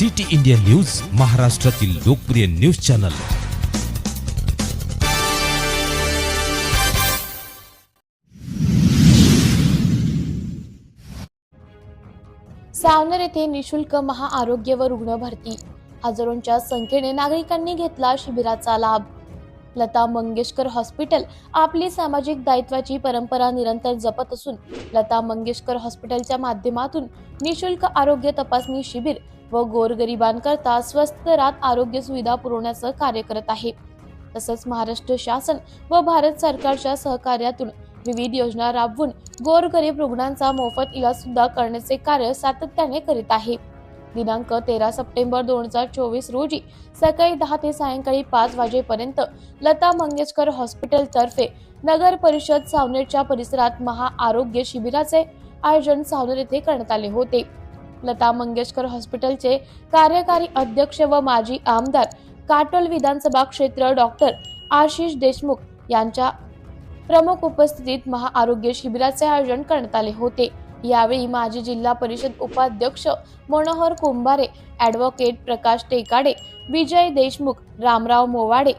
City India news महाराष्ट्रातील लोकप्रिय news channel. Saoner येथे निशुल्क महाआरोग्य व रुग्ण भरती. हजारोंच्या संख्येने नागरिकांनी घेतला शिबिराचा लाभ. लता मंगेशकर हॉस्पिटल आपली सामाजिक दायित्वाची परंपरा निरंतर जपत असून लता मंगेशकर हॉस्पिटलच्या माध्यमातून निशुल्क आरोग्य तपासणी शिबिर व गोरगरिबांकरता स्वस्त दरात आरोग्य सुविधा पुरवण्याचं कार्य करत आहे. तसंच महाराष्ट्र शासन व भारत सरकारच्या सहकार्यातून विविध योजना राबवून गोरगरीब रुग्णांचा मोफत इलाज सुद्धा करण्याचे कार्य सातत्याने करीत आहे. दिनांक तेरा सप्टेंबर दोन हजार चोवीस रोजी सकाळी दहा ते सायंकाळी पाच वाजेपर्यंत लता मंगेशकर हॉस्पिटल तर्फे नगर परिषद सावनेरच्या परिसरात महाआरोग्य शिबिराचे आयोजन सावनेर येथे करण्यात आले होते. लता मंगेशकर हॉस्पिटलचे कार्यकारी अध्यक्ष व माजी आमदार काटोल विधानसभा क्षेत्र डॉक्टर आशिष देशमुख यांच्या प्रमुख उपस्थितीत महाआरोग्य शिबिराचे आयोजन करण्यात आले होते. यावेळी माजी जिल्हा परिषद उपाध्यक्ष Manohar Kumbhare advocate Prakash Tekade Vijay Deshmukh Ramrao Mowade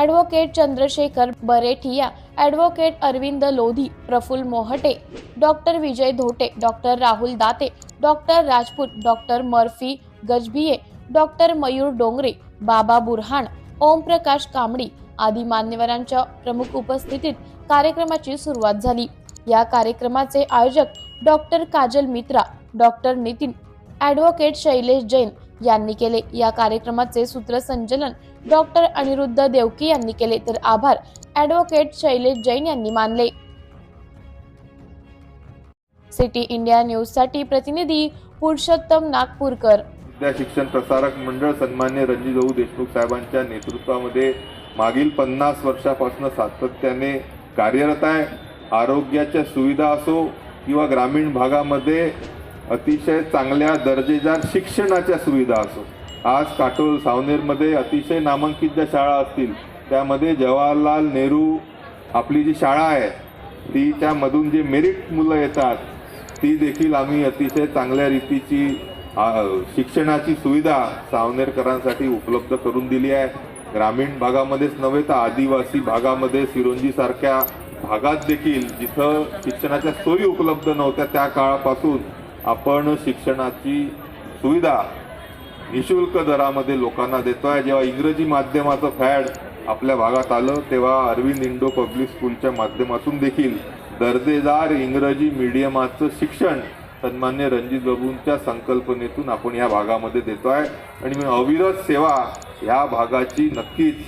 advocate Chandrashekhar Barethiya advocate Arvind Lodhi Praful Mohate doctor Vijay Dhote doctor Rahul Date doctor Rajput doctor Murphy Gajbhiye doctor Mayur Dongre Baba Burhan Omprakash Kambadi आदी मान्यवरांच्या प्रमुख उपस्थितीत कार्यक्रमाची सुरुवात झाली. या कार्यक्रमाचे आयोजक doctor Kajal Mitra doctor Nitin advocate Shailesh Jain यांनी केले. या कार्यक्रमाचे सूत्रसंचलन डॉक्टर अनिरुद्ध देवकी यांनी केले तर आभार. ॲडव्होकेट शैलेश जैन यांनी मानले. सिटी इंडिया न्यूजसाठी प्रतिनिधी पुरुषोत्तम नागपूरकर. विद्या शिक्षण प्रसारक मंडळ सन्मान्य रणजितभाऊ देशमुख साहेबांच्या नेतृत्वामध्ये मागील पन्नास वर्षापासून सातत्याने कार्यरत आहे. आरोग्याच्या सुविधा असो किंवा ग्रामीण भागामध्ये अतिशय चांगल्या दर्जेदार शिक्षणाच्या सुविधा असो. आज काटोल सावनेरमध्ये अतिशय नामांकित ज्या शाळा असतील त्यामध्ये जवाहरलाल नेहरू आपली जी शाळा आहे ती त्यामधून जे मेरिट मुलं येतात ती देखील आम्ही अतिशय चांगल्या रीतीची शिक्षणाची सुविधा सावनेरकरांसाठी उपलब्ध करून दिली आहे. ग्रामीण भागामध्येच नव्हे तर आदिवासी भागामध्ये सिरोंजीसारख्या भागात देखील जिथं शिक्षणाच्या सोयी उपलब्ध नव्हत्या त्या काळापासून आपण शिक्षणाची सुविधा निशुल्क दरामध्ये लोकांना देतोय. जेव्हा इंग्रजी माध्यमाचं फॅड आपल्या भागात आलं तेव्हा अरविंद इंडो पब्लिक स्कूलच्या माध्यमातून देखील दर्जेदार इंग्रजी मीडियमाचं शिक्षण सन्मान्य रणजित बाबूंच्या संकल्पनेतून आपण या भागामध्ये देतोय. आणि मी अविरत सेवा ह्या भागाची नक्कीच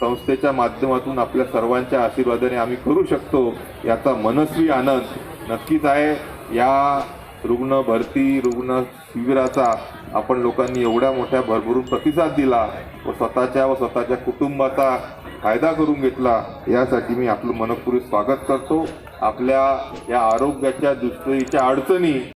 संस्थेच्या माध्यमातून आपल्या सर्वांच्या आशीर्वादाने आम्ही करू शकतो याचा मनस्वी आनंद नक्कीच आहे. या रुग्ण भरती रुग्ण शिबिराचा आपण लोकांनी एवढ्या मोठ्या भरभरून प्रतिसाद दिला व स्वतःच्या व स्वतःच्या कुटुंबाचा फायदा करून घेतला यासाठी मी आपलं मनपूर्वक स्वागत करतो. आपल्या या आरोग्याच्या दृष्टीच्या अडचणी